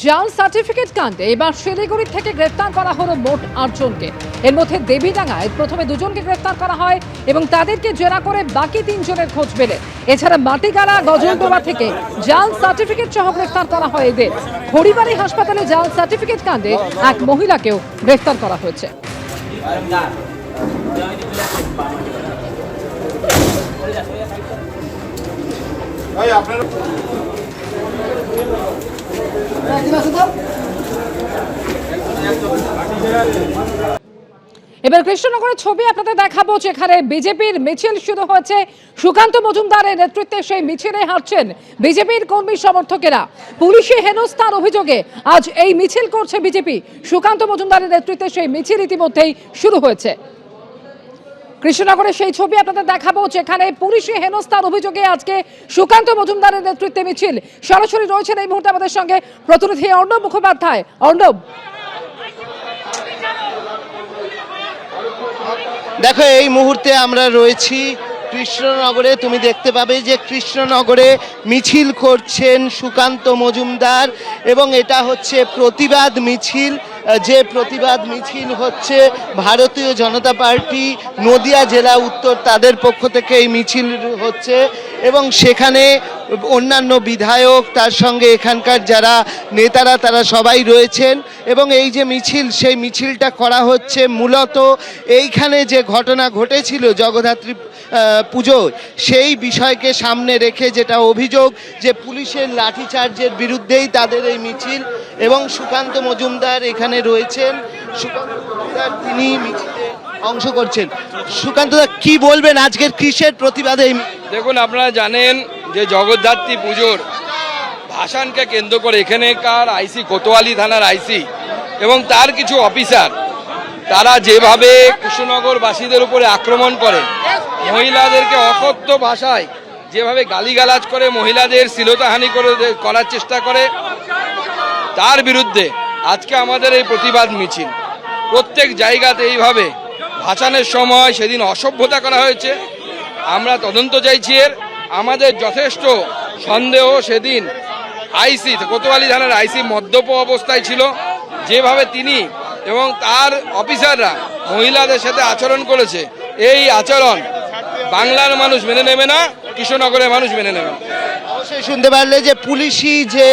জাল সার্টিফিকেট কাণ্ডে এবার শিলিগুড়ি থেকে গ্রেফতার করা হলো মোট আটজনকে। এর মধ্যে দেবীডাঙ্গায় প্রথমে দুজনকে গ্রেফতার করা হয় এবং তাদেরকে জেরা করে বাকি তিনজনের খোঁজ পেলে এছাড়া মাটিগাড়া গজলডোবা থেকে জাল সার্টিফিকেট সহ গ্রেফতার করা হয় এদের। হরিবাড়ি হাসপাতালে জাল সার্টিফিকেট কাণ্ডে এক মহিলাকেও গ্রেফতার করা হয়েছে। এবার কৃষ্ণনগরের ছবি আপনাদের দেখাবো, যেখানে বিজেপির মিছিল শুরু হয়েছে। সুকান্ত মজুমদারের নেতৃত্বে সেই মিছিলে হাঁটছেন বিজেপির কর্মী সমর্থকেরা। পুলিশে হেনস্থার অভিযোগে আজ এই মিছিল করছে বিজেপি। সুকান্ত মজুমদারের নেতৃত্বে সেই মিছিল ইতিমধ্যেই শুরু হয়েছে। কৃষ্ণনগরের সেই ছবি আপনাদের দেখাবো, যেখানে পুলিশে হেনস্থার অভিযোগে আজকে সুকান্ত মজুমদারের নেতৃত্বে মিছিল। সরাসরি রয়েছেন এই মুহূর্তে আমাদের সঙ্গে প্রতিনিধি অর্ণব মুখোপাধ্যায়। অর্ণব। দেখো, এই মুহূর্তে আমরা রয়েছি কৃষ্ণনগরে। তুমি দেখতে পাবে যে কৃষ্ণনগরে মিছিল করছেন সুকান্ত মজুমদার এবং এটা হচ্ছে প্রতিবাদ মিছিল। যে প্রতিবাদ মিছিল হচ্ছে, ভারতীয় জনতা পার্টি নদিয়া জেলা উত্তর তাদের পক্ষ থেকে এই মিছিল হচ্ছে এবং সেখানে অন্যান্য বিধায়ক, তার সঙ্গে এখানকার যারা নেতারা, তারা সবাই রয়েছেন। এবং এই যে মিছিল, সেই মিছিলটা করা হচ্ছে মূলত এইখানে যে ঘটনা ঘটেছিল জগদ্ধাত্রী পুজোয় সেই বিষয়কে সামনে রেখে যেটা অভিযোগ যে পুলিশের লাঠিচার্জের বিরুদ্ধেই তাদের এই মিছিল এবং সুকান্ত মজুমদার এখানে রয়েছেন। সুকান্ত মজুমদার তিনি মিছিলে অংশ করছেন। সুকান্ত কি বলবেন আজকের কিসের প্রতিবাদে দেখুন, আপনারা জানেন যে জগদ্ধাত্রী পুজোর ভাসানকে কেন্দ্র করে এখানেকার আইসি, কোতোয়ালি থানার আইসি এবং তার কিছু অফিসার, তারা যেভাবে কৃষ্ণনগরবাসীদের উপরে আক্রমণ করে, মহিলাদেরকে অকথ্য ভাষায় যেভাবে গালিগালাজ করে, মহিলাদের শ্লীলতাহানি করে, করার চেষ্টা করে, তার বিরুদ্ধে আজকে আমাদের এই প্রতিবাদ মিছিল। প্রত্যেক জায়গাতে এইভাবে ভাসানের সময় সেদিন অসভ্যতা করা হয়েছে। আমরা তদন্ত চাইছি এর। আমাদের যথেষ্ট সন্দেহ সেদিন আইসি, কোতোয়ালি থানার আইসি মদ্যপ অবস্থায় ছিল। যেভাবে তিনি এবং তার অফিসাররা মহিলাদের সাথে আচরণ করেছে, এই আচরণ বাংলার মানুষ মেনে নেবে না কৃষ্ণনগরের মানুষ মেনে নেবে না। অবশ্যই শুনতে পারলে যে পুলিশি যে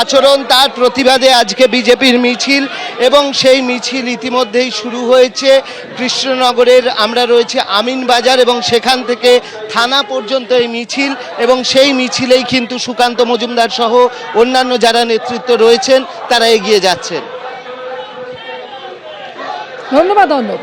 আচরণ তার প্রতিবাদে আজকে বিজেপির মিছিল এবং সেই মিছিল ইতিমধ্যেই শুরু হয়েছে। কৃষ্ণনগরের আমরা রয়েছে আমিন বাজার এবং সেখান থেকে থানা পর্যন্ত এই মিছিল এবং সেই মিছিলেই কিন্তু সুকান্ত মজুমদার সহ অন্যান্য যারা নেতৃত্ব রয়েছেন তারা এগিয়ে যাচ্ছেন। ধন্যবাদ অর্ণব।